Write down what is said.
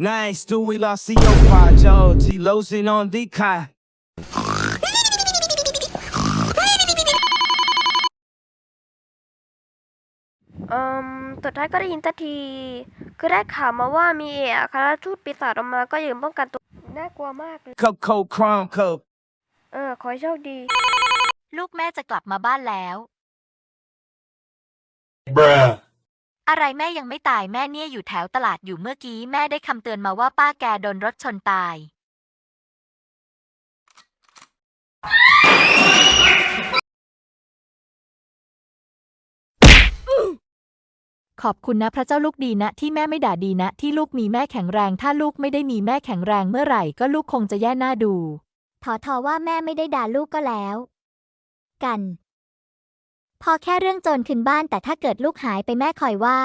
Nice, do we lost see your part, Joe? G Lotion on the car. เอ่มสุดท้ายก็ได้ยินสักที คือได้ข่าวมาว่ามีเอกอัครทูตปีศาจออกมาก็ยืนป้องกันตัว น่ากลัวมากเลย Coco Chrome Coat. เออ ขอให้โชคดี ลูกแม่จะกลับมาบ้านแล้ว Bruh. อะไรแม่ยังไม่ตายแม่เนี่ยอยู่แถวตลาดอยู่เมื่อกี้แม่ได้คำเตือนมาว่าป้าแกโดนรถชนตาย ขอบคุณนะพระเจ้าลูกดีนะที่แม่ไม่ด่าดีนะที่ลูกมีแม่แข็งแรง ถ้าลูกไม่ได้มีแม่แข็งแรงเมื่อไหร่ก็ลูกคงจะแย่หน้าดูถอทอว่าแม่ไม่ได้ด่าลูกก็แล้ว กัน พอแค่เรื่องโจรขึ้นบ้านแต่ถ้าเกิดลูกหายไปแม่คอยว่า